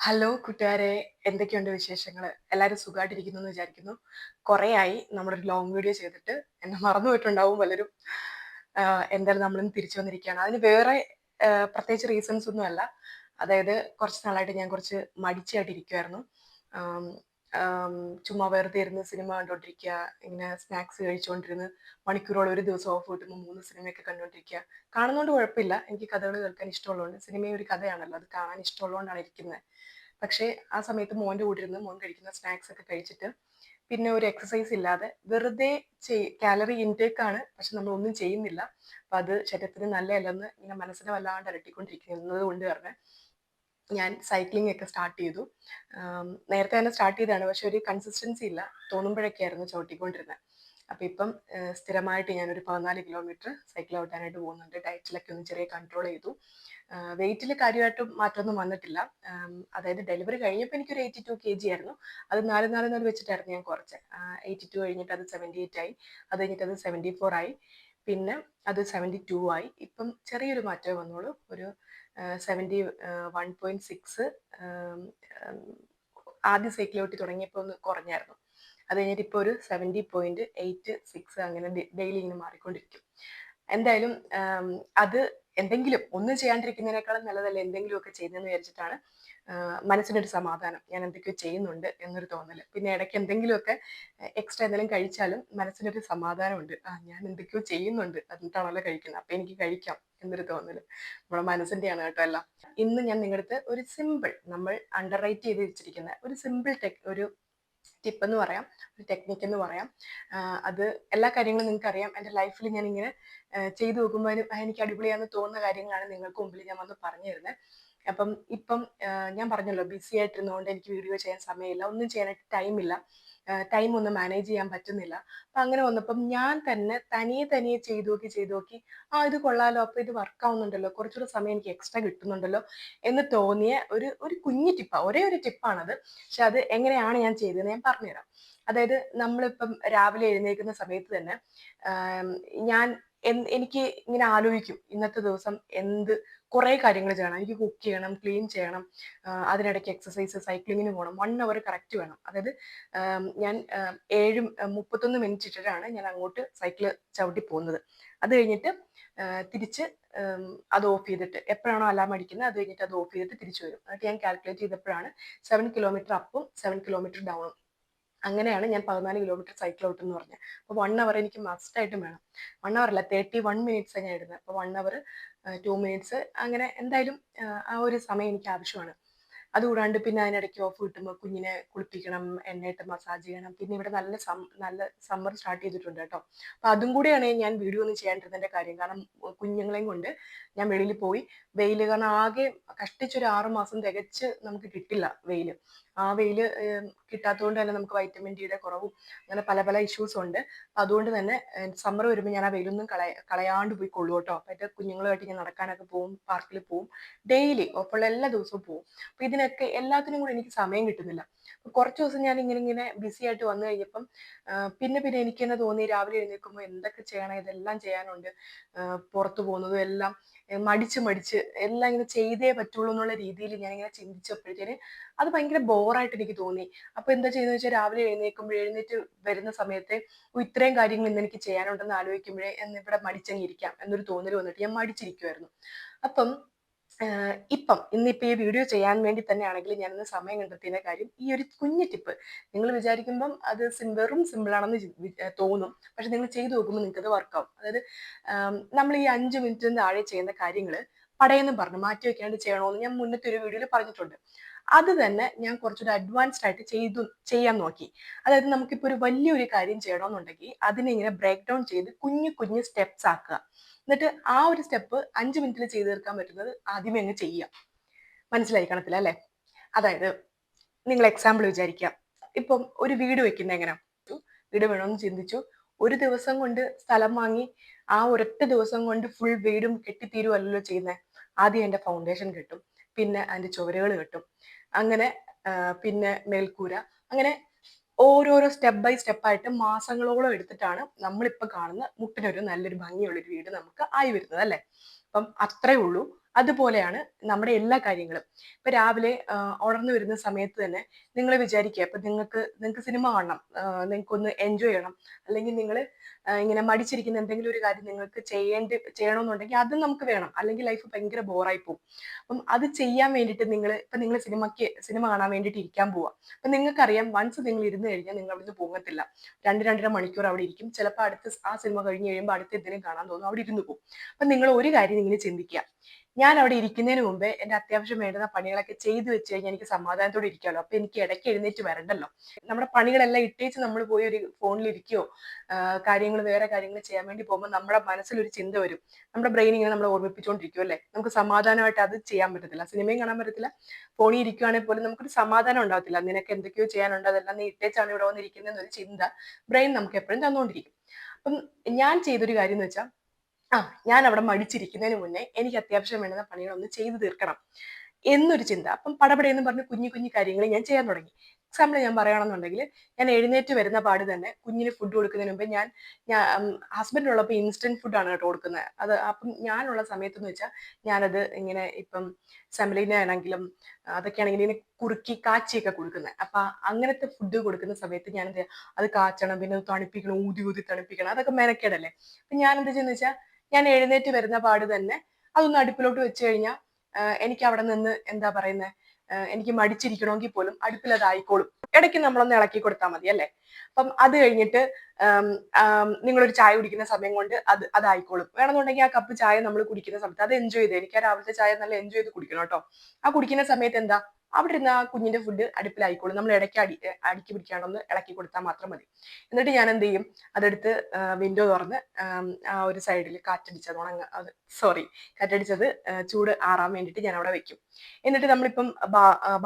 Hello കൂട്ടുകാരെ. എന്തൊക്കെയുണ്ട് വിശേഷങ്ങൾ എല്ലാവരും സുഖമായിട്ടിരിക്കുന്നു എന്ന് വിചാരിക്കുന്നു. കുറേ ആയി നമ്മളൊരു ലോങ് വീഡിയോ ചെയ്തിട്ട്. എന്നെ മറന്നുപോയിട്ടുണ്ടാവും പലരും. എന്തായാലും നമ്മളിന്ന് തിരിച്ചു വന്നിരിക്കുകയാണ്. അതിന് വേറെ പ്രത്യേകിച്ച് റീസൺസ് ഒന്നും അല്ല അതായത് കുറച്ച് നാളായിട്ട് ഞാൻ കുറച്ച് മടിച്ചായിട്ട് ഇരിക്കുമായിരുന്നു ചുമ്മാ വെറുതെ ഇരുന്ന് സിനിമ കണ്ടോണ്ടിരിക്കുക ഇങ്ങനെ സ്നാക്സ് കഴിച്ചുകൊണ്ടിരുന്ന് മണിക്കൂറോളം ഒരു ദിവസം ഓഫ് കിട്ടുമ്പോൾ മൂന്ന് സിനിമയൊക്കെ കണ്ടോണ്ടിരിക്കുക. കാണുന്നതുകൊണ്ട് കുഴപ്പമില്ല. എനിക്ക് കഥകൾ കേൾക്കാൻ ഇഷ്ടമുള്ളതുകൊണ്ട് സിനിമയും ഒരു കഥയാണല്ലോ. അത് കാണാൻ ഇഷ്ടമുള്ളതുകൊണ്ടാണ് ഇരിക്കുന്നത് പക്ഷേ ആ സമയത്ത് മോന്റെ കൂടെ ഇരുന്ന് മോൻ കഴിക്കുന്ന സ്നാക്സ് ഒക്കെ കഴിച്ചിട്ട് പിന്നെ ഒരു എക്സസൈസ് ഇല്ലാതെ വെറുതെ ചെയ് കാലറി ഇൻടേക്ക് ആണ്. പക്ഷെ നമ്മൾ ഒന്നും ചെയ്യുന്നില്ല. അപ്പൊ അത് ശരീരത്തിന് നല്ലതല്ലെന്ന് ഇങ്ങനെ മനസ്സിനെ വല്ലാണ്ട് അലട്ടിക്കൊണ്ടിരിക്കുന്നത് കൊണ്ട് തന്നെ ഞാൻ സൈക്ലിംഗ് ഒക്കെ സ്റ്റാർട്ട് ചെയ്തു. നേരത്തെ തന്നെ സ്റ്റാർട്ട് ചെയ്തതാണ്. പക്ഷെ ഒരു കൺസിസ്റ്റൻസി ഇല്ല. തോന്നുമ്പോഴൊക്കെയായിരുന്നു ചവിട്ടിക്കൊണ്ടിരുന്നത്. അപ്പം ഇപ്പം സ്ഥിരമായിട്ട് ഞാനൊരു പതിനാല് കിലോമീറ്റർ സൈക്കിൾ ഓട്ടാനായിട്ട് പോകുന്നുണ്ട്. ഡയറ്റിലൊക്കെ ഒന്ന് ചെറിയ കൺട്രോൾ ചെയ്തു. വെയിറ്റിൽ കാര്യമായിട്ട് മാറ്റമൊന്നും വന്നിട്ടില്ല. അതായത് ഡെലിവറി കഴിഞ്ഞപ്പോൾ എനിക്കൊരു എയ്റ്റി ടു കെ ജി ആയിരുന്നു. അത് നാല് നാല് നാല് വെച്ചിട്ടായിരുന്നു ഞാൻ കുറച്ച്. എയ്റ്റി ടു കഴിഞ്ഞിട്ട് അത് സെവന്റി എയ്റ്റ് ആയി. അത് കഴിഞ്ഞിട്ട് അത് സെവന്റി ഫോർ ആയി. പിന്നെ അത് സെവന്റി ടു ആയി. ഇപ്പം ചെറിയൊരു മാറ്റമേ വന്നുള്ളൂ. ഒരു സെവന്റി വൺ പോയിന്റ് സിക്സ് ആദ്യ സൈക്കിൾ ഓട്ടി തുടങ്ങിയപ്പോൾ ഒന്ന് കുറഞ്ഞായിരുന്നു. അത് കഴിഞ്ഞിട്ട് ഇപ്പോൾ ഒരു സെവന്റി പോയിന്റ് എയ്റ്റ് സിക്സ് അങ്ങനെ ഡെയിലി ഇങ്ങനെ മാറിക്കൊണ്ടിരിക്കും. എന്തായാലും അത് എന്തെങ്കിലും ഒന്നും ചെയ്യാണ്ടിരിക്കുന്നതിനേക്കാളും നല്ലതല്ല എന്തെങ്കിലുമൊക്കെ ചെയ്യുന്നതെന്ന് വിചാരിച്ചിട്ടാണ് മനസ്സിനൊരു സമാധാനം. ഞാൻ എന്തൊക്കെയോ ചെയ്യുന്നുണ്ട് എന്നൊരു തോന്നൽ പിന്നെ ഇടയ്ക്ക് എന്തെങ്കിലുമൊക്കെ എക്സ്ട്രാ എന്തെങ്കിലും കഴിച്ചാലും മനസ്സിനൊരു സമാധാനമുണ്ട്. ആ ഞാൻ എന്തൊക്കെയോ ചെയ്യുന്നുണ്ട്. എന്നിട്ടാണല്ലോ കഴിക്കുന്നത് അപ്പം എനിക്ക് കഴിക്കാം. എന്നൊരു തോന്നൽ നമ്മുടെ മനസ്സിന്റെയാണ് കേട്ടോ എല്ലാം. ഇന്ന് ഞാൻ നിങ്ങളുടെ അടുത്ത് ഒരു സിമ്പിൾ നമ്മൾ അണ്ടർ റൈറ്റ് ചെയ്ത് വെച്ചിരിക്കുന്ന ഒരു സിമ്പിൾ ടെക് ഒരു ടിപ്പ് എന്ന് പറയാം. ഒരു ടെക്നിക്ക് എന്ന് പറയാം. അത് എല്ലാ കാര്യങ്ങളും നിങ്ങൾക്ക് അറിയാം. എന്റെ ലൈഫിൽ ഞാൻ ഇങ്ങനെ ചെയ്തു നോക്കുമ്പോൾ എനിക്ക് അടിപൊളിയാന്ന് തോന്നുന്ന കാര്യങ്ങളാണ് നിങ്ങൾക്ക് മുമ്പിൽ ഞാൻ വന്ന് പറഞ്ഞു തരുന്നത് അപ്പം ഇപ്പം ഞാൻ പറഞ്ഞല്ലോ ബിസി ആയിട്ടിരുന്നതുകൊണ്ട് എനിക്ക് വീഡിയോ ചെയ്യാൻ സമയമില്ല ഒന്നും ചെയ്യാനായിട്ട് ടൈമില്ല ടൈം ഒന്നും മാനേജ് ചെയ്യാൻ പറ്റുന്നില്ല. അപ്പൊ അങ്ങനെ വന്നപ്പം ഞാൻ തന്നെ തനിയെ തനിയെ ചെയ്തു നോക്കി ചെയ്തു നോക്കി ആ ഇത് കൊള്ളാലോ അപ്പൊ ഇത് വർക്ക് ആവുന്നുണ്ടല്ലോ കുറച്ചുകൂടെ സമയം എനിക്ക് എക്സ്ട്രാ കിട്ടുന്നുണ്ടല്ലോ എന്ന് തോന്നിയ ഒരു ഒരു കുഞ്ഞു ടിപ്പാണ് ഒരേ ഒരു ടിപ്പാണത് പക്ഷെ അത് എങ്ങനെയാണ് ഞാൻ ചെയ്തതെന്ന് ഞാൻ പറഞ്ഞുതരാം. അതായത് നമ്മളിപ്പം രാവിലെ എഴുന്നേൽക്കുന്ന സമയത്ത് തന്നെ ഞാൻ എനിക്ക് ഇങ്ങനെ ആലോചിക്കും ഇന്നത്തെ ദിവസം എന്ത് കുറേ കാര്യങ്ങൾ ചെയ്യണം. എനിക്ക് കുക്ക് ചെയ്യണം ക്ലീൻ ചെയ്യണം അതിനിടയ്ക്ക് എക്സസൈസ് സൈക്ലിങ്ങിന് പോകണം. വൺ അവർ കറക്റ്റ് വേണം. അതായത് ഞാൻ ഏഴ് മുപ്പത്തൊന്ന് മിനിറ്റ് ഇട്ടിട്ടാണ് ഞാൻ അങ്ങോട്ട് സൈക്കിൾ ചവിട്ടി പോകുന്നത്. അത് കഴിഞ്ഞിട്ട് തിരിച്ച് അത് ഓഫ് ചെയ്തിട്ട് എപ്പോഴാണോ അലാം അടിക്കുന്നത് അത് കഴിഞ്ഞിട്ട് അത് ഓഫ് ചെയ്തിട്ട് തിരിച്ചു വരും. എന്നിട്ട് ഞാൻ കാൽക്കുലേറ്റ് ചെയ്തപ്പോഴാണ് സെവൻ കിലോമീറ്റർ അപ്പും സെവൻ കിലോമീറ്റർ ഡൗണും അങ്ങനെയാണ് ഞാൻ പതിനാല് കിലോമീറ്റർ സൈക്കിൾ ഓട്ടെന്ന് പറഞ്ഞത് അപ്പോൾ വൺ അവർ എനിക്ക് മസ്റ്റ് ആയിട്ടും വേണം. വൺ അവർ അല്ല തേർട്ടി വൺ മിനിറ്റ്സ് ഞാൻ ഇടുന്നത് അപ്പോൾ വൺ അവർ ടു മിനിറ്റ്സ് അങ്ങനെ എന്തായാലും ആ, ഒരു സമയം എനിക്ക് ആവശ്യമാണ്. അതുകൂടാണ്ട് പിന്നെ അതിനിടയ്ക്ക് ഓഫ് കിട്ടുമ്പോൾ കുഞ്ഞിനെ കുളിപ്പിക്കണം എണ്ണയിട്ട് മസാജ് ചെയ്യണം. പിന്നെ ഇവിടെ നല്ല സം നല്ല സമ്മർ സ്റ്റാർട്ട് ചെയ്തിട്ടുണ്ട് കേട്ടോ. അപ്പൊ അതും കൂടിയാണ് ഞാൻ വീഡിയോ ഒന്നും ചെയ്യാണ്ടിരുന്നതിന്റെ കാര്യം. കാരണം കുഞ്ഞുങ്ങളെയും കൊണ്ട് ഞാൻ വെളിയിൽ പോയി വെയിൽ കാരണം ആകെ കഷ്ടിച്ചൊരു ആറ് മാസം തികച്ച് നമുക്ക് കിട്ടില്ല വെയിൽ ആ വെയിൽ കിട്ടാത്തതുകൊണ്ട് തന്നെ നമുക്ക് വൈറ്റമിൻ ഡിയുടെ കുറവും അങ്ങനെ പല പല ഇഷ്യൂസും ഉണ്ട്. അതുകൊണ്ട് തന്നെ സമ്മർ വരുമ്പോൾ ഞാൻ ആ വെയിലൊന്നും കളയ കളയാണ്ട് പോയി കൊള്ളു കേട്ടോ. അപ്പൊ എന്റെ കുഞ്ഞുങ്ങളുമായിട്ട് ഞാൻ നടക്കാനൊക്കെ പോവും പാർക്കിൽ പോവും. ഡെയിലി ഒപ്പമുള്ള എല്ലാ ദിവസവും പോവും. അപ്പൊ ഇതിനൊക്കെ എല്ലാത്തിനും കൂടെ എനിക്ക് സമയം കിട്ടുന്നില്ല. കുറച്ച് ദിവസം ഞാൻ ഇങ്ങനെ ഇങ്ങനെ ബിസി ആയിട്ട് വന്നു കഴിഞ്ഞപ്പം പിന്നെ പിന്നെ എനിക്ക് തന്നെ തോന്നി രാവിലെ എഴുന്നേൽക്കുമ്പോൾ എന്തൊക്കെ ചെയ്യണം ഇതെല്ലാം ചെയ്യാനുണ്ട്. പുറത്തു പോകുന്നതും എല്ലാം മടിച്ച് മടിച്ച് എല്ലാം ഇങ്ങനെ ചെയ്തേ പറ്റുള്ളൂ എന്നുള്ള രീതിയിൽ ഞാൻ ഇങ്ങനെ ചിന്തിച്ചപ്പോഴത്തേന് അത് ഭയങ്കര ബോറായിട്ട് എനിക്ക് തോന്നി. അപ്പൊ എന്താ ചെയ്യുന്നത് വെച്ചാൽ രാവിലെ എഴുന്നേൽക്കുമ്പോൾ എഴുന്നേറ്റ് വരുന്ന സമയത്ത് "ഓ, ഇത്രയും കാര്യങ്ങൾ ഇന്ന് എനിക്ക് ചെയ്യാനുണ്ടെന്ന് ആലോചിക്കുമ്പോഴേ എന്നിവിടെ മടിച്ചങ്ങിരിക്കാം എന്നൊരു തോന്നൽ വന്നിട്ട് ഞാൻ മടിച്ചിരിക്കുമായിരുന്നു അപ്പം ഇപ്പം ഇന്നിപ്പോൾ ഈ വീഡിയോ ചെയ്യാൻ വേണ്ടി തന്നെയാണെങ്കിൽ ഞാൻ ഇന്ന് സമയം കണ്ടെത്തിയ കാര്യം ഈ ഒരു കുഞ്ഞു ടിപ്പ്. നിങ്ങൾ വിചാരിക്കുമ്പം അത് വെറും ഏർ തോന്നും. പക്ഷെ നിങ്ങൾ ചെയ്തു നോക്കുമ്പോൾ നിങ്ങൾക്കത് വർക്കാവും അതായത് നമ്മൾ ഈ അഞ്ച് മിനിറ്റിന് താഴെ ചെയ്യുന്ന കാര്യങ്ങൾ പടയെന്ന് പറഞ്ഞു മാറ്റി വെക്കാണ്ട് ചെയ്യണമെന്ന് ഞാൻ മുന്നത്തെ ഒരു വീഡിയോയിൽ പറഞ്ഞിട്ടുണ്ട്. അത് തന്നെ ഞാൻ കുറച്ചൊരു അഡ്വാൻസ്ഡ് ആയിട്ട് ചെയ്തു ചെയ്യാൻ നോക്കി. അതായത് നമുക്കിപ്പോൾ ഒരു വലിയൊരു കാര്യം ചെയ്യണമെന്നുണ്ടെങ്കിൽ അതിനെ ഇങ്ങനെ ബ്രേക്ക് ഡൗൺ ചെയ്ത് കുഞ്ഞു കുഞ്ഞു സ്റ്റെപ്സ് ആക്കുക. എന്നിട്ട് ആ ഒരു സ്റ്റെപ്പ് അഞ്ച് മിനിറ്റിൽ ചെയ്തു തീർക്കാൻ പറ്റുന്നത് ആദ്യമേ അങ്ങ് ചെയ്യാം മനസ്സിലായി കണത്തില്ല അല്ലേ? അതായത് നിങ്ങൾ എക്സാമ്പിൾ വിചാരിക്കാം ഇപ്പം ഒരു വീട് വെക്കുന്ന എങ്ങനെ? വീട് വേണമെന്ന് ചിന്തിച്ചു. ഒരു ദിവസം കൊണ്ട് സ്ഥലം വാങ്ങി ആ ഒരൊറ്റ ദിവസം കൊണ്ട് ഫുൾ വീടും കെട്ടിത്തീരുമല്ലോ ചെയ്യുന്നത് ആദ്യം എന്റെ ഫൗണ്ടേഷൻ കിട്ടും പിന്നെ അതിന്റെ ചുവരുകൾ കിട്ടും. അങ്ങനെ പിന്നെ മേൽക്കൂര. അങ്ങനെ ഓരോരോ സ്റ്റെപ്പ് ബൈ സ്റ്റെപ്പായിട്ട് മാസങ്ങളോളം എടുത്തിട്ടാണ് നമ്മളിപ്പോൾ കാണുന്ന മുട്ടിനൊരു നല്ലൊരു ഭംഗിയുള്ളൊരു വീട് നമുക്ക് ആയി വരുന്നത് അല്ലേ? അപ്പം അത്രേ ഉള്ളൂ. അതുപോലെയാണ് നമ്മുടെ എല്ലാ കാര്യങ്ങളും. ഇപ്പൊ രാവിലെ ഉണർന്നു വരുന്ന സമയത്ത് തന്നെ നിങ്ങൾ വിചാരിക്കുക ഇപ്പൊ നിങ്ങൾക്ക് നിങ്ങൾക്ക് സിനിമ കാണണം നിങ്ങൾക്ക് ഒന്ന് എൻജോയ് ചെയ്യണം. അല്ലെങ്കിൽ നിങ്ങൾ ഇങ്ങനെ മടിച്ചിരിക്കുന്ന എന്തെങ്കിലും ഒരു കാര്യം നിങ്ങൾക്ക് ചെയ്യേണ്ടി ചെയ്യണമെന്നുണ്ടെങ്കിൽ അതും നമുക്ക് വേണം. അല്ലെങ്കിൽ ലൈഫ് ഭയങ്കര ബോറായി പോകും. അപ്പം അത് ചെയ്യാൻ വേണ്ടിയിട്ട് നിങ്ങൾ ഇപ്പൊ നിങ്ങൾ സിനിമയ്ക്ക് സിനിമ കാണാൻ വേണ്ടിയിട്ട് ഇരിക്കാൻ പോവാം. അപ്പൊ നിങ്ങൾക്കറിയാം വൺസ് നിങ്ങൾ ഇരുന്ന് കഴിഞ്ഞാൽ നിങ്ങൾ അവിടുന്ന് പോകത്തില്ല. രണ്ട് രണ്ടര മണിക്കൂർ അവിടെ ഇരിക്കും. ചിലപ്പോൾ അടുത്ത ആ സിനിമ കഴിഞ്ഞ് കഴിയുമ്പോൾ അടുത്ത എന്തെങ്കിലും കാണാൻ തോന്നും അവിടെ ഇരുന്ന് പോകും അപ്പൊ നിങ്ങൾ ഒരു കാര്യം ഇങ്ങനെ ചിന്തിക്കുക. ഞാൻ അവിടെ ഇരിക്കുന്നതിന് മുമ്പേ എന്റെ അത്യാവശ്യം വേണ്ടുന്ന പണികളൊക്കെ ചെയ്തു വെച്ച് കഴിഞ്ഞാൽ എനിക്ക് സമാധാനത്തോടെ ഇരിക്കാമല്ലോ. അപ്പൊ എനിക്ക് ഇടയ്ക്ക് എഴുന്നേറ്റ് വരണ്ടല്ലോ. നമ്മുടെ പണികളെല്ലാം ഇട്ടേച്ച് നമ്മൾ പോയി ഒരു ഫോണിൽ ഇരിക്കുകയോ കാര്യങ്ങൾ വേറെ കാര്യങ്ങൾ ചെയ്യാൻ വേണ്ടി പോകുമ്പോൾ നമ്മുടെ മനസ്സിൽ ഒരു ചിന്ത വരും. നമ്മുടെ ബ്രെയിൻ ഇങ്ങനെ നമ്മളെ ഓർമ്മിപ്പിച്ചുകൊണ്ടിരിക്കും അല്ലേ? നമുക്ക് സമാധാനമായിട്ട് അത് ചെയ്യാൻ പറ്റത്തില്ല. സിനിമയും കാണാൻ പറ്റത്തില്ല. ഫോണിൽ ഇരിക്കുകയാണെങ്കിൽ പോലും നമുക്കൊരു സമാധാനം ഉണ്ടാവത്തില്ല. നിനക്ക് എന്തൊക്കെയോ ചെയ്യാനുണ്ട് അതെല്ലാം നീ ഇട്ടേച്ചാണ് ഇവിടെ വന്നിരിക്കുന്നതെന്നൊരു ചിന്ത ബ്രെയിൻ നമുക്ക് എപ്പോഴും തന്നുകൊണ്ടിരിക്കും. അപ്പം ഞാൻ ചെയ്തൊരു കാര്യം എന്ന് വെച്ചാൽ ആ ഞാൻ അവിടെ മടിച്ചിരിക്കുന്നതിന് മുന്നേ എനിക്ക് അത്യാവശ്യം വേണ്ടുന്ന പണികളൊന്ന് ചെയ്തു തീർക്കണം എന്നൊരു ചിന്ത. അപ്പം പടപടയെന്ന് പറഞ്ഞ് കുഞ്ഞു കുഞ്ഞു കാര്യങ്ങൾ ഞാൻ ചെയ്യാൻ തുടങ്ങി. എക്സാമ്പിൾ ഞാൻ പറയുകയാണെന്നുണ്ടെങ്കിൽ ഞാൻ എഴുന്നേറ്റ് വരുന്ന പാട് തന്നെ കുഞ്ഞിന് ഫുഡ് കൊടുക്കുന്നതിന് മുമ്പ് ഞാൻ ഹസ്ബൻഡ് ഉള്ളപ്പോൾ ഇൻസ്റ്റന്റ് ഫുഡാണ് കേട്ടോ കൊടുക്കുന്നത്. അത് അപ്പം ഞാനുള്ള സമയത്ത് എന്ന് വെച്ചാൽ ഞാനത് ഇങ്ങനെ ഇപ്പം സെമലീന ആണെങ്കിലും അതൊക്കെയാണെങ്കിൽ ഇങ്ങനെ കുറുക്കി കാച്ചിയൊക്കെ കൊടുക്കുന്നത്. അപ്പം അങ്ങനത്തെ ഫുഡ് കൊടുക്കുന്ന സമയത്ത് ഞാൻ എന്ത് അത് കാച്ചണം പിന്നെ തണുപ്പിക്കണം ഊതി ഊതി തണുപ്പിക്കണം. അതൊക്കെ മെനക്കേടല്ലേ? അപ്പം ഞാൻ എന്താ ചെയ്യുന്നത് വെച്ചാൽ ഞാൻ എഴുന്നേറ്റ് വരുന്ന പാട് തന്നെ. അതൊന്ന് അടുപ്പിലോട്ട് വെച്ച് കഴിഞ്ഞാൽ എനിക്ക് അവിടെ നിന്ന് എന്താ പറയുന്നത് എനിക്ക് മടിച്ചിരിക്കണമെങ്കിൽ പോലും അടുപ്പിൽ അതായിക്കോളും ഇടയ്ക്ക് നമ്മളൊന്ന് ഇളക്കി കൊടുത്താൽ മതി അല്ലേ? അപ്പം അത് കഴിഞ്ഞിട്ട് നിങ്ങളൊരു ചായ കുടിക്കുന്ന സമയം കൊണ്ട് അത് അതായിക്കോളും വേണമെന്നുണ്ടെങ്കിൽ ആ കപ്പ് ചായ നമ്മൾ കുടിക്കുന്ന സമയത്ത് അത് എൻജോയ് ചെയ്ത്. എനിക്ക് ആ രാവിലത്തെ ചായ നല്ല എൻജോയ് ചെയ്ത് കുടിക്കണം കേട്ടോ. ആ കുടിക്കുന്ന സമയത്ത് എന്താ അവിടെ ഇരുന്ന് ആ കുഞ്ഞിന്റെ ഫുഡ് അടുപ്പിലായിക്കോളും. നമ്മൾ ഇടയ്ക്ക് അടി അടുക്കി പിടിക്കാണ്ടൊന്ന് ഇളക്കി കൊടുത്താൽ മാത്രം മതി. എന്നിട്ട് ഞാൻ എന്ത് ചെയ്യും? അതെടുത്ത് വിൻഡോ തുറന്ന് ആ ഒരു സൈഡിൽ കാറ്റടിച്ചത് ഉണങ്ങ സോറി കാറ്റടിച്ചത് ചൂട് ആറാൻ വേണ്ടിയിട്ട് ഞാൻ അവിടെ വെക്കും. എന്നിട്ട് നമ്മളിപ്പം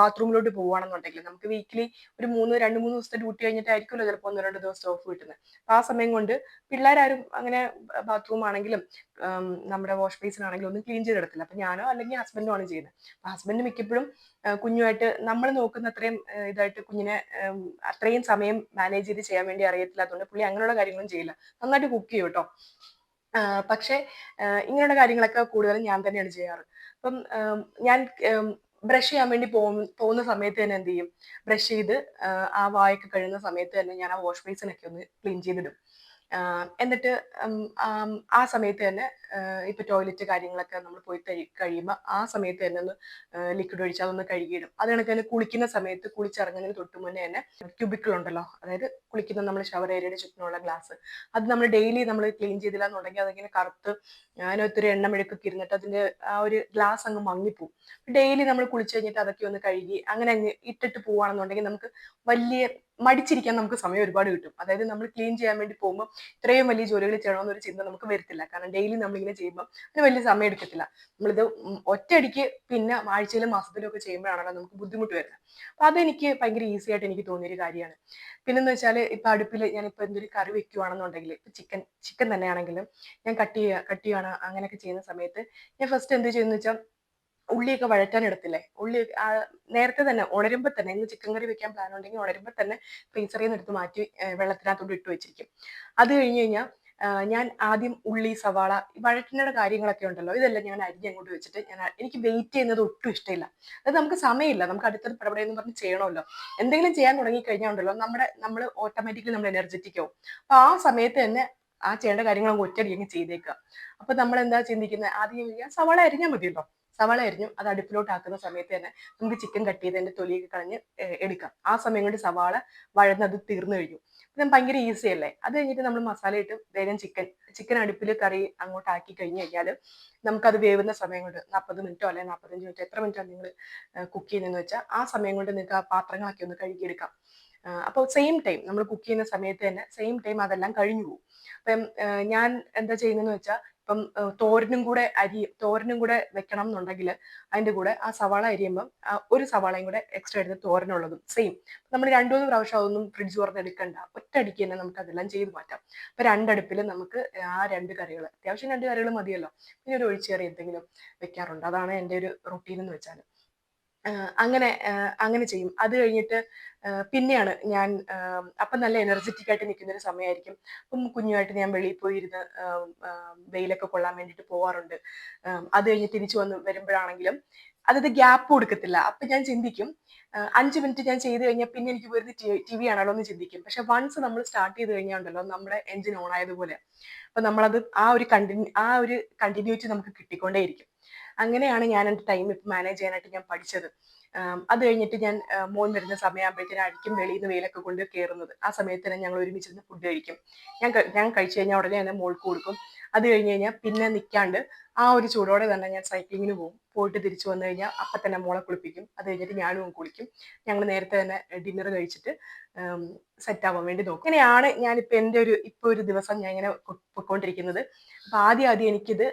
ബാത്റൂമിലോട്ട് പോവുകയാണെന്നുണ്ടെങ്കിൽ നമുക്ക് വീക്കിലി ഒരു മൂന്ന് രണ്ട് മൂന്ന് ദിവസത്തെ ഡ്യൂട്ടി കഴിഞ്ഞിട്ടായിരിക്കുമല്ലോ ചിലപ്പോൾ ഒന്ന് രണ്ട് ദിവസം ഓഫ് കിട്ടുന്നത്. ആ സമയം കൊണ്ട് പിള്ളേരാരും അങ്ങനെ ബാത്റൂം ആണെങ്കിലും നമ്മുടെ വാഷ് ബേസിനാണെങ്കിലും ഒന്നും ക്ലീൻ ചെയ്തെടുക്കില്ല അപ്പൊ ഞാനോ അല്ലെങ്കിൽ ഹസ്ബൻഡോ ആണ് ചെയ്യുന്നത്. അപ്പൊ ഹസ്ബൻഡ് മിക്കപ്പോഴും കുഞ്ഞുമായിട്ട് നമ്മൾ നോക്കുന്ന അത്രയും ഇതായിട്ട് കുഞ്ഞിനെ അത്രയും സമയം മാനേജ് ചെയ്ത് ചെയ്യാൻ വേണ്ടി അറിയത്തില്ലാത്തതുകൊണ്ട് പുള്ളി അങ്ങനെയുള്ള കാര്യങ്ങളും ചെയ്യില്ല. നന്നായിട്ട് കുക്ക് ചെയ്യും കേട്ടോ. പക്ഷേ ഇങ്ങനെയുള്ള കാര്യങ്ങളൊക്കെ കൂടുതലും ഞാൻ തന്നെയാണ് ചെയ്യാറ്. അപ്പം ഞാൻ ബ്രഷ് ചെയ്യാൻ വേണ്ടി പോകുന്ന സമയത്ത് തന്നെ എന്ത് ചെയ്യും? ബ്രഷ് ചെയ്ത് ആ വായൊക്കെ കഴുകുന്ന സമയത്ത് തന്നെ ഞാൻ ആ വാഷ് ബേസിനൊക്കെ ഒന്ന് ക്ലീൻ ചെയ്തിടും. എന്നിട്ട് ആ സമയത്ത് തന്നെ ഇപ്പൊ ടോയ്ലറ്റ് കാര്യങ്ങളൊക്കെ നമ്മൾ പോയി കഴിയുമ്പോൾ ആ സമയത്ത് തന്നെ ഒന്ന് ലിക്വിഡ് ഒഴിച്ച് അതൊന്ന് കഴുകിയിടും. അത് കണക്ക് തന്നെ കുളിക്കുന്ന സമയത്ത് കുളിച്ചിറങ്ങുന്നതിന് തൊട്ട് മുന്നേ തന്നെ ക്യൂബിക്കിൾ ഉണ്ടല്ലോ അതായത് കുളിക്കുന്ന നമ്മൾ ഷവർ ഏരിയയുടെ ചുറ്റിനുള്ള ഗ്ലാസ് അത് നമ്മൾ ഡെയിലി നമ്മൾ ക്ലീൻ ചെയ്തില്ല എന്നുണ്ടെങ്കിൽ അതിങ്ങനെ കറുത്ത് അതിനകത്തൊരു എണ്ണമെഴുക്കൊക്കെ ഇരുന്നിട്ട് അതിന്റെ ആ ഒരു ഗ്ലാസ് അങ്ങ് മങ്ങിപ്പോവും. ഡെയിലി നമ്മൾ കുളിച്ച് കഴിഞ്ഞിട്ട് അതൊക്കെ ഒന്ന് കഴുകി അങ്ങനെ അങ്ങ് ഇട്ടിട്ട് പോവാണെന്നുണ്ടെങ്കിൽ നമുക്ക് വലിയ മടിച്ചിരിക്കാൻ നമുക്ക് സമയം ഒരുപാട് കിട്ടും. അതായത് നമ്മൾ ക്ലീൻ ചെയ്യാൻ വേണ്ടി പോകുമ്പോൾ ഇത്രയും വലിയ ജോലികൾ ചെയ്യണമെന്നൊരു ചിന്ത നമുക്ക് വരത്തില്ല. കാരണം ഡെയിലി നമ്മളിങ്ങനെ ചെയ്യുമ്പോൾ അതിന് വലിയ സമയം എടുക്കത്തില്ല. നമ്മളിത് ഒറ്റയടിക്ക് പിന്നെ ആഴ്ചയിലും മാസത്തിലും ഒക്കെ ചെയ്യുമ്പോഴാണല്ലോ നമുക്ക് ബുദ്ധിമുട്ട് വരുന്നത്. അപ്പൊ അതെനിക്ക് ഭയങ്കര ഈസി ആയിട്ട് എനിക്ക് തോന്നിയൊരു കാര്യമാണ്. പിന്നെന്ന് വെച്ചാൽ ഇപ്പൊ അടുപ്പിൽ ഞാനിപ്പോ എന്തൊരു കറി വെക്കുവാണെന്നുണ്ടെങ്കിൽ ഇപ്പൊ ചിക്കൻ ചിക്കൻ തന്നെയാണെങ്കിലും ഞാൻ കട്ട് ചെയ്യുക കട്ട് ചെയ്യുകയാണ് അങ്ങനെയൊക്കെ ചെയ്യുന്ന സമയത്ത് ഞാൻ ഫസ്റ്റ് എന്ത് ചെയ്യുന്ന വെച്ചാൽ ഉള്ളിയൊക്കെ വഴറ്റാൻ എടുത്തില്ലേ? ഉള്ളി നേരത്തെ തന്നെ ഉണരുമ്പോൾ തന്നെ ഇന്ന് ചിക്കൻ കറി വെക്കാൻ പ്ലാൻ ഉണ്ടെങ്കിൽ ഉണരുമ്പോൾ തന്നെ ഫ്രീസറിൽ നിന്ന് എടുത്ത് മാറ്റി വെള്ളത്തിനകത്തോട്ട് ഇട്ട് വെച്ചിരിക്കും. അത് കഴിഞ്ഞ് കഴിഞ്ഞാൽ ഞാൻ ആദ്യം ഉള്ളി സവാള വഴറ്റിനയുടെ കാര്യങ്ങളൊക്കെ ഉണ്ടല്ലോ ഇതെല്ലാം ഞാൻ അരിഞ്ഞ് അങ്ങോട്ട് വെച്ചിട്ട് ഞാൻ എനിക്ക് വെയിറ്റ് ചെയ്യുന്നത് ഒട്ടും ഇഷ്ടമില്ല. അത് നമുക്ക് സമയമില്ല നമുക്ക് അടുത്തൊരു പടപടയെന്ന് പറഞ്ഞ് ചെയ്യണമല്ലോ. എന്തെങ്കിലും ചെയ്യാൻ തുടങ്ങി കഴിഞ്ഞാൽ ഉണ്ടല്ലോ നമ്മുടെ നമ്മൾ ഓട്ടോമാറ്റിക്കലി നമ്മൾ എനർജറ്റിക് ആവും. അപ്പൊ ആ സമയത്ത് തന്നെ ആ ചെയ്യേണ്ട കാര്യങ്ങൾ അങ്ങ് ഒറ്റയടിക്ക് ചെയ്തേക്കുക അപ്പൊ നമ്മൾ എന്താ ചിന്തിക്കുന്നത് ആദ്യം സവാള അരിഞ്ഞാൽ മതിയല്ലോ. സവാള അരിഞ്ഞു അത് അടുപ്പിലോട്ട് ആക്കുന്ന സമയത്ത് തന്നെ നമുക്ക് ചിക്കൻ കട്ട് ചെയ്ത് അതിന്റെ തൊലിയൊക്കെ കളഞ്ഞ് എടുക്കാം. ആ സമയം കൊണ്ട് സവാള വഴന്ന് അത് തീർന്നു കഴിഞ്ഞു. പിന്നെ ഭയങ്കര ഈസി അല്ലേ? അത് കഴിഞ്ഞിട്ട് നമ്മൾ മസാല ഇട്ട് വേഗം ചിക്കൻ ചിക്കൻ അടുപ്പിൽ കറി അങ്ങോട്ട് ആക്കി കഴിഞ്ഞ് കഴിഞ്ഞാൽ നമുക്കത് വേവുന്ന സമയം കൊണ്ട് നാൽപ്പത് മിനിറ്റോ അല്ലെങ്കിൽ നാൽപ്പത്തഞ്ച് മിനിറ്റോ എത്ര മിനിറ്റാണ് നിങ്ങൾ കുക്ക് ചെയ്യുന്നതെന്ന് വെച്ചാൽ ആ സമയം കൊണ്ട് നിങ്ങൾക്ക് ആ പാത്രങ്ങളൊക്കെ ഒന്ന് കഴുകിയെടുക്കാം. അപ്പോൾ സെയിം ടൈം നമ്മൾ കുക്ക് ചെയ്യുന്ന സമയത്ത് തന്നെ സെയിം ടൈം അതെല്ലാം കഴിഞ്ഞു പോകും. അപ്പം ഞാൻ എന്താ ചെയ്യുന്നതെന്ന് വെച്ചാൽ ഇപ്പം തോരനും കൂടെ അരി തോരനും കൂടെ വെക്കണം എന്നുണ്ടെങ്കിൽ അതിന്റെ കൂടെ ആ സവാള അരിയുമ്പം ഒരു സവാളയും കൂടെ എക്സ്ട്രാ എടുത്ത് തോരനുള്ളതും സെയിം നമ്മൾ രണ്ടു മൂന്ന് പ്രാവശ്യം അതൊന്നും ഫ്രിഡ്ജ് തുറന്ന് എടുക്കണ്ട ഒറ്റയടിക്ക് തന്നെ നമുക്ക് അതെല്ലാം ചെയ്ത് മാറ്റാം. അപ്പൊ രണ്ടടുപ്പിൽ നമുക്ക് ആ രണ്ട് കറികൾ അത്യാവശ്യം രണ്ട് കറികൾ മതിയല്ലോ. പിന്നെ ഒരു ഒഴിച്ചേറി എന്തെങ്കിലും വെക്കാറുണ്ട്. അതാണ് എന്റെ ഒരു റൊട്ടീൻ എന്ന് വെച്ചാൽ. അങ്ങനെ അങ്ങനെ ചെയ്യും. അത് കഴിഞ്ഞിട്ട് പിന്നെയാണ് ഞാൻ അപ്പം നല്ല എനർജറ്റിക് ആയിട്ട് നിൽക്കുന്ന ഒരു സമയമായിരിക്കും. അപ്പം കുഞ്ഞുമായിട്ട് ഞാൻ വെളിയിൽ പോയിരുന്ന് വെയിലൊക്കെ കൊള്ളാൻ വേണ്ടിയിട്ട് പോവാറുണ്ട്. അത് കഴിഞ്ഞ് തിരിച്ചു വന്ന് വരുമ്പോഴാണെങ്കിലും അതത് ഗ്യാപ്പ് കൊടുക്കത്തില്ല. അപ്പൊ ഞാൻ ചിന്തിക്കും അഞ്ച് മിനിറ്റ് ഞാൻ ചെയ്ത് കഴിഞ്ഞാൽ പിന്നെ എനിക്ക് വെറുതെ ടി വി ആണല്ലോ എന്ന് ചിന്തിക്കും. പക്ഷെ വൺസ് നമ്മൾ സ്റ്റാർട്ട് ചെയ്ത് കഴിഞ്ഞാൽ ഉണ്ടല്ലോ നമ്മുടെ എഞ്ചിൻ ഓൺ ആയതുപോലെ അപ്പൊ നമ്മളത് ആ ഒരു കണ്ടിന്യൂ ആ ഒരു കണ്ടിന്യൂറ്റി നമുക്ക് കിട്ടിക്കൊണ്ടേയിരിക്കും. അങ്ങനെയാണ് ഞാൻ എന്റെ ടൈം മാനേജ് ചെയ്യാനായിട്ട് ഞാൻ പഠിച്ചത്. അത് കഴിഞ്ഞിട്ട് ഞാൻ മോൻ വരുന്ന സമയമാകുമ്പോഴത്തേനും അടിക്കും വെളിയിൽ നിന്ന് വെയിലൊക്കെ കൊണ്ട് കയറുന്നത് ആ സമയത്ത് തന്നെ ഞങ്ങൾ ഒരുമിച്ചിരുന്ന് ഫുഡ് കഴിക്കും. ഞാൻ ഞാൻ കഴിച്ചു കഴിഞ്ഞാൽ ഉടനെ തന്നെ മോൾക്ക് കൊടുക്കും. അത് കഴിഞ്ഞ് കഴിഞ്ഞാൽ പിന്നെ നിൽക്കാണ്ട് ആ ഒരു ചൂടോടെ തന്നെ ഞാൻ സൈക്ലിങ്ങിന് പോകും പോയിട്ട് തിരിച്ചു വന്നു കഴിഞ്ഞാൽ അപ്പം തന്നെ മോളെ കുളിപ്പിക്കും. അത് കഴിഞ്ഞിട്ട് ഞാനും കുളിക്കും. ഞങ്ങൾ നേരത്തെ തന്നെ ഡിന്നർ കഴിച്ചിട്ട് സെറ്റ് ആവാൻ വേണ്ടി നോക്കും. ഇങ്ങനെയാണ് ഞാനിപ്പോൾ എന്റെ ഒരു ഇപ്പോൾ ഒരു ദിവസം ഞാൻ ഇങ്ങനെ പൊയ്ക്കൊണ്ടിരിക്കുന്നത് അപ്പം ആദ്യം ആദ്യം എനിക്കിത്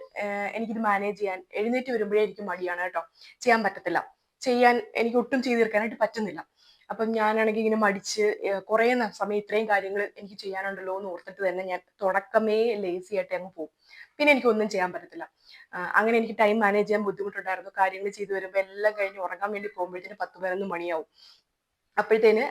എനിക്കിത് മാനേജ് ചെയ്യാൻ എഴുന്നേറ്റ് വരുമ്പോഴേ എനിക്ക് മടിയാണ് കേട്ടോ. ചെയ്യാൻ പറ്റത്തില്ല. ചെയ്യാൻ എനിക്ക് ഒട്ടും ചെയ്തു തീർക്കാനായിട്ട് പറ്റുന്നില്ല. അപ്പം ഞാനാണെങ്കിൽ ഇങ്ങനെ മടിച്ച് കുറേ സമയം ഇത്രയും കാര്യങ്ങൾ എനിക്ക് ചെയ്യാനുണ്ടല്ലോ എന്ന് ഓർത്തിട്ട് തന്നെ ഞാൻ തുടക്കമേ ലേസി ആയിട്ട് അങ്ങ് പോകും. പിന്നെ എനിക്കൊന്നും ചെയ്യാൻ പറ്റത്തില്ല. അങ്ങനെ എനിക്ക് ടൈം മാനേജ് ചെയ്യാൻ ബുദ്ധിമുട്ടുണ്ടായിരുന്നു. കാര്യങ്ങൾ ചെയ്തു വരുമ്പോൾ എല്ലാം കഴിഞ്ഞ് ഉറങ്ങാൻ വേണ്ടി പോകുമ്പോഴത്തേന് പത്ത് പതിനൊന്ന് മണിയാവും. അപ്പോഴത്തേന്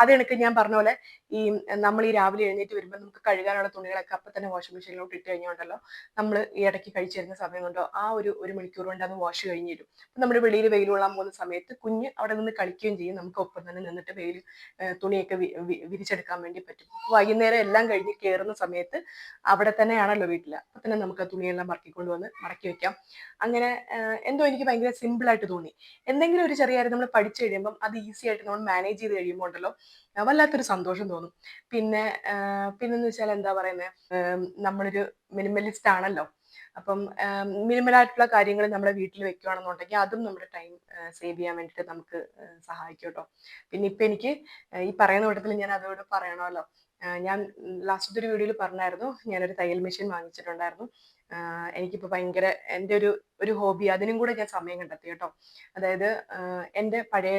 അത് കണക്ക് ഞാൻ പറഞ്ഞ പോലെ ഈ നമ്മൾ ഈ രാവിലെ എഴുന്നേറ്റ് വരുമ്പോൾ നമുക്ക് കഴുകാനുള്ള തുണികളൊക്കെ അപ്പം തന്നെ വാഷിംഗ് മെഷീനിലോട്ട് ഇട്ട് കഴിഞ്ഞുണ്ടല്ലോ നമ്മൾ ഈ ഇടയ്ക്ക് കഴിച്ചു തരുന്ന സമയം കൊണ്ടോ ആ ഒരു ഒരു മണിക്കൂർ കൊണ്ട് അത് വാഷ് കഴിഞ്ഞ് തരും അപ്പം നമ്മുടെ വെളിയിൽ വെയിൽ കൊള്ളാൻ പോകുന്ന സമയത്ത് കുഞ്ഞ് അവിടെ നിന്ന് കളിക്കുകയും ചെയ്യും. നമുക്ക് ഒപ്പം തന്നെ നിന്നിട്ട് വെയിൽ തുണിയൊക്കെ വിരിച്ചെടുക്കാൻ വേണ്ടി പറ്റും. വൈകുന്നേരം എല്ലാം കഴിഞ്ഞ് കയറുന്ന സമയത്ത് അവിടെ തന്നെയാണല്ലോ വീട്ടിൽ അപ്പം തന്നെ നമുക്ക് ആ തുണിയെല്ലാം മറക്കിക്കൊണ്ട് വന്ന് മടക്കി വെക്കാം. അങ്ങനെ എന്തോ എനിക്ക് ഭയങ്കര സിമ്പിളായിട്ട് തോന്നി. എന്തെങ്കിലും ഒരു ചെറിയ കാര്യം നമ്മൾ പഠിച്ചു കഴിയുമ്പം അത് ഈസി ആയിട്ട് നമ്മൾ മാനേജ് ചെയ്ത് കഴിയുമ്പോൾ ഉണ്ടല്ലോ വല്ലാത്തൊരു സന്തോഷം തോന്നും. പിന്നെ പിന്നെന്ന് വെച്ചാൽ എന്താ പറയുന്നത് നമ്മളൊരു മിനിമലിസ്റ്റ് ആണല്ലോ. അപ്പം മിനിമലായിട്ടുള്ള കാര്യങ്ങൾ നമ്മുടെ വീട്ടിൽ വെക്കുകയാണെന്നുണ്ടെങ്കിൽ അതും നമ്മുടെ ടൈം സേവ് ചെയ്യാൻ വേണ്ടിയിട്ട് നമുക്ക് സഹായിക്കും കേട്ടോ. പിന്നെ ഇപ്പം എനിക്ക് ഈ പറയുന്ന കൂട്ടത്തിൽ ഞാൻ അതോട് പറയണമല്ലോ. ഞാൻ ലാസ്റ്റത്തെ ഒരു വീഡിയോയിൽ പറഞ്ഞായിരുന്നു ഞാനൊരു തയ്യൽ മെഷീൻ വാങ്ങിച്ചിട്ടുണ്ടായിരുന്നു. എനിക്കിപ്പോൾ ഭയങ്കര എന്റെ ഒരു ഒരു ഹോബി അതിനും കൂടെ ഞാൻ സമയം കണ്ടെത്തി കേട്ടോ. അതായത് എന്റെ പഴയ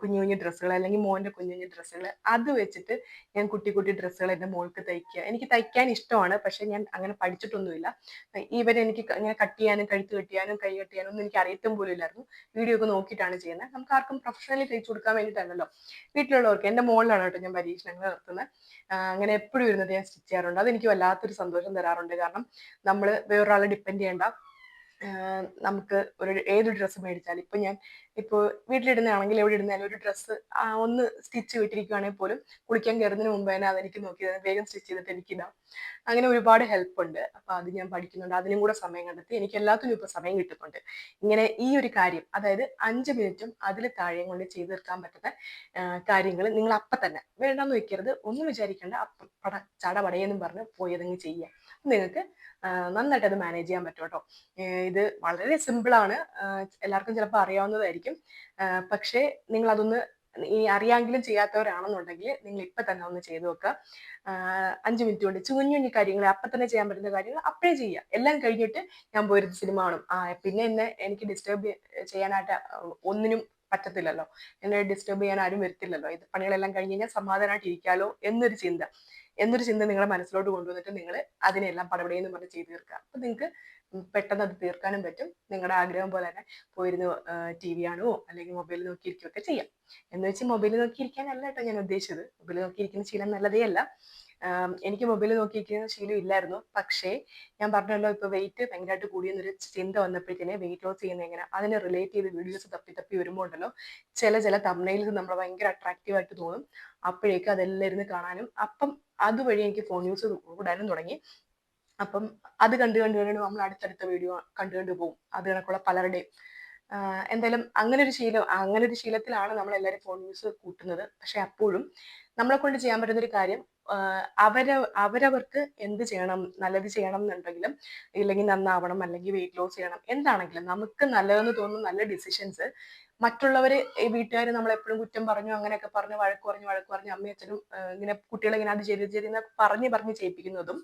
കുഞ്ഞു കുഞ്ഞു ഡ്രസ്സുകൾ അല്ലെങ്കിൽ മോന്റെ കുഞ്ഞു കുഞ്ഞു ഡ്രസ്സുകൾ അത് വെച്ചിട്ട് ഞാൻ കുട്ടി കുട്ടി ഡ്രസ്സുകൾ എന്റെ മോൾക്ക് തയ്ക്കുക. എനിക്ക് തയ്ക്കാൻ ഇഷ്ടമാണ് പക്ഷെ ഞാൻ അങ്ങനെ പഠിച്ചിട്ടൊന്നുമില്ല. ഈവൻ എനിക്ക് ഇങ്ങനെ കട്ട് ചെയ്യാനും കഴുത്ത് കെട്ടിയാനും കൈ കെട്ടിയാനും ഒന്നും എനിക്ക് അറിയത്തും പോലും ഇല്ലായിരുന്നു. വീഡിയോ ഒക്കെ നോക്കിയിട്ടാണ് ചെയ്യുന്നത്. നമുക്ക് ആർക്കും പ്രൊഫഷണലി തയ്ച്ചു കൊടുക്കാൻ വേണ്ടിയിട്ടാണല്ലോ വീട്ടിലുള്ളവർക്ക് എന്റെ മോളിലാണ് കേട്ടോ ഞാൻ പരീക്ഷണങ്ങൾ നടത്തുന്നത്. അങ്ങനെ എപ്പോഴും ഇരുന്നത് ഞാൻ സ്റ്റിച്ച് ചെയ്യാറുണ്ട്. അതെനിക്ക് വല്ലാത്തൊരു സന്തോഷം തരാറുണ്ട്. കാരണം നമ്മൾ വേറൊരാളെ ഡിപ്പെൻഡ് ചെയ്യേണ്ട. നമുക്ക് ഒരു ഏതൊരു ഡ്രസ്സ് മേടിച്ചാലും ഇപ്പൊ ഞാൻ ഇപ്പോൾ വീട്ടിലിടുന്നതാണെങ്കിൽ എവിടെ ഇടുന്നാലും ഒരു ഡ്രസ്സ് ഒന്ന് സ്റ്റിച്ച് വിട്ടിരിക്കുകയാണെങ്കിൽ പോലും കുളിക്കാൻ കയറുന്നതിന് മുമ്പ് തന്നെ അതെനിക്ക് നോക്കി വേഗം സ്റ്റിച്ച് ചെയ്തിട്ട് എനിക്കിടാം അങ്ങനെ ഒരുപാട് ഹെൽപ്പ് ഉണ്ട്. അപ്പൊ അത് ഞാൻ പഠിക്കുന്നുണ്ട്. അതിനും കൂടെ സമയം കണ്ടെത്തി എനിക്ക് എല്ലാത്തിനും ഇപ്പൊ സമയം കിട്ടുന്നുണ്ട് ഇങ്ങനെ ഈ ഒരു കാര്യം അതായത് അഞ്ച് മിനിറ്റും അതിൽ താഴെ കൊണ്ട് ചെയ്തു തീർക്കാൻ പറ്റുന്ന കാര്യങ്ങൾ നിങ്ങൾ അപ്പൊ തന്നെ വേണ്ടെന്ന് വെക്കരുത് ഒന്നും വിചാരിക്കേണ്ട പട ചടപടയെന്നും പറഞ്ഞ് പോയതങ്ങ് ചെയ്യാം നിങ്ങൾക്ക് നന്നായിട്ട് അത് മാനേജ് ചെയ്യാൻ പറ്റും കേട്ടോ. ഇത് വളരെ സിമ്പിൾ ആണ്. എല്ലാവർക്കും ചിലപ്പോൾ അറിയാവുന്നതായിരിക്കും. പക്ഷേ നിങ്ങൾ അതൊന്ന് ഇനി അറിയാമെങ്കിലും ചെയ്യാത്തവരാണെന്നുണ്ടെങ്കിൽ നിങ്ങൾ ഇപ്പം തന്നെ ഒന്ന് ചെയ്തു നോക്കുക. അഞ്ച് മിനിറ്റ് കൊണ്ട് കുഞ്ഞു കുഞ്ഞു കാര്യങ്ങൾ അപ്പം തന്നെ ചെയ്യാൻ പറ്റുന്ന കാര്യങ്ങൾ അപ്പഴേ ചെയ്യുക. എല്ലാം കഴിഞ്ഞിട്ട് ഞാൻ പോയൊരു സിനിമ കാണും. ആ പിന്നെ എന്നെ എനിക്ക് ഡിസ്റ്റർബ് ചെയ്യാനായിട്ട് ഒന്നിനും പറ്റത്തില്ലല്ലോ. എന്നെ ഡിസ്റ്റർബ് ചെയ്യാൻ ആരും വരത്തില്ലല്ലോ. ഇത് പണികളെല്ലാം കഴിഞ്ഞ് കഴിഞ്ഞാൽ സമാധാനമായിട്ട് ഇരിക്കാലോ എന്നൊരു ചിന്ത. എന്നൊരു ചിന്ത നിങ്ങളുടെ മനസ്സിലോട്ട് കൊണ്ടുവന്നിട്ട് നിങ്ങൾ അതിനെല്ലാം പടപടയെന്ന് പറഞ്ഞ് ചെയ്തു തീർക്കുക. അപ്പൊ നിങ്ങൾക്ക് പെട്ടെന്ന് അത് തീർക്കാനും പറ്റും. നിങ്ങളുടെ ആഗ്രഹം പോലെ തന്നെ പോയിരുന്ന് ടി വി ആണോ അല്ലെങ്കിൽ മൊബൈൽ നോക്കിയിരിക്കുകയൊക്കെ ചെയ്യാം. എന്ന് വെച്ച് മൊബൈൽ നോക്കിയിരിക്കാനല്ല കേട്ടോ ഞാൻ ഉദ്ദേശിച്ചത്. മൊബൈൽ നോക്കിയിരിക്കുന്ന ശീലം നല്ലതേ അല്ല എനിക്ക് മൊബൈൽ നോക്കിയിരിക്കുന്ന ശീലം ഇല്ലായിരുന്നു. പക്ഷേ ഞാൻ പറഞ്ഞല്ലോ ഇപ്പൊ വെയിറ്റ് ഭയങ്കരമായിട്ട് കൂടിയെന്നൊരു ചിന്ത വന്നപ്പോഴത്തേനെ വെയിറ്റ് ലോസ് ചെയ്യുന്ന എങ്ങനെ അതിനെ റിലേറ്റ് ചെയ്ത് വീഡിയോസ് തപ്പി തപ്പി വരുമ്പോൾ ഉണ്ടല്ലോ ചില ചില തമ്മനയിൽസ് നമ്മൾ ഭയങ്കര അട്രാക്റ്റീവ് ആയിട്ട് തോന്നും. അപ്പോഴേക്കും അതെല്ലാം ഇരുന്ന് കാണാനും അപ്പം അതുവഴി എനിക്ക് ഫോൺ യൂസ് കൂടാനും തുടങ്ങി. അപ്പം അത് കണ്ടു കണ്ടു കണ്ടു നമ്മൾ അടുത്തടുത്ത വീഡിയോ കണ്ടു കണ്ടു പോകും അത് കണക്കുള്ള പലരുടെയും. എന്തായാലും അങ്ങനെ ഒരു ശീലം അങ്ങനെ ഒരു ശീലത്തിലാണ് നമ്മൾ എല്ലാവരും ഫോൺ യൂസ് കൂട്ടുന്നത്. പക്ഷെ അപ്പോഴും നമ്മളെ കൊണ്ട് ചെയ്യാൻ പറ്റുന്ന ഒരു കാര്യം അവര അവരവർക്ക് എന്ത് ചെയ്യണം നല്ലത് ചെയ്യണം എന്നുണ്ടെങ്കിലും ഇല്ലെങ്കിൽ നന്നാവണം അല്ലെങ്കിൽ വെയിറ്റ് ലോസ് ചെയ്യണം എന്താണെങ്കിലും നമുക്ക് നല്ലതെന്ന് തോന്നുന്ന നല്ല ഡിസിഷൻസ് മറ്റുള്ളവര് ഈ വീട്ടുകാർ നമ്മളെപ്പോഴും കുറ്റം പറഞ്ഞു അങ്ങനെയൊക്കെ പറഞ്ഞ് വഴക്ക് പറഞ്ഞു വഴക്ക് പറഞ്ഞു അമ്മയച്ഛനും ഇങ്ങനെ കുട്ടികളെ ഇങ്ങനെ അത് ചെയ്ത് ചെയ്ത് പറഞ്ഞ് പറഞ്ഞ് ചെയ്യിപ്പിക്കുന്നതും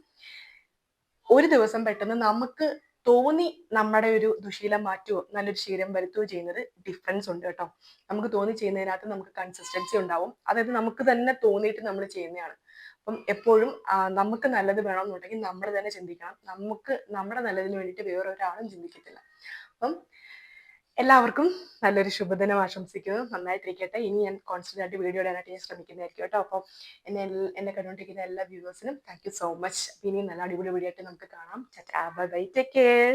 ഒരു ദിവസം പെട്ടെന്ന് നമുക്ക് തോന്നി നമ്മുടെ ഒരു ദുശീലം മാറ്റുവോ നല്ലൊരു ശീലം വരുത്തുകയോ ചെയ്യുന്നത് ഡിഫറൻസ് ഉണ്ട് കേട്ടോ. നമുക്ക് തോന്നി ചെയ്യുന്നതിനകത്ത് നമുക്ക് കൺസിസ്റ്റൻസി ഉണ്ടാവും. അതായത് നമുക്ക് തന്നെ തോന്നിയിട്ട് നമ്മൾ ചെയ്യുന്നതാണ്. അപ്പം എപ്പോഴും നമുക്ക് നല്ലത് വേണമെന്നുണ്ടെങ്കിൽ നമ്മൾ തന്നെ ചിന്തിക്കണം. നമുക്ക് നമ്മുടെ നല്ലതിന് വേണ്ടിയിട്ട് വേറെ ഒരാളും ചിന്തിക്കത്തില്ല. അപ്പം എല്ലാവർക്കും നല്ലൊരു ശുഭദിനം ആശംസിക്കുന്നു. നന്നായിട്ടിരിക്കട്ടെ. ഇനി ഞാൻ കോൺസ്റ്റന്റ് ആയിട്ട് വീഡിയോ ഇടാനായിട്ട് ഞാൻ ശ്രമിക്കുന്നതായിരിക്കും കേട്ടോ. അപ്പം എന്നെ എന്നെ കണ്ടുകൊണ്ടിരിക്കുന്ന എല്ലാ വ്യൂവേഴ്സിനും താങ്ക് യു സോ മച്ച് ഇനി നല്ല അടിപൊളി വീഡിയോ ആയിട്ട് നമുക്ക് കാണാം. Bye take care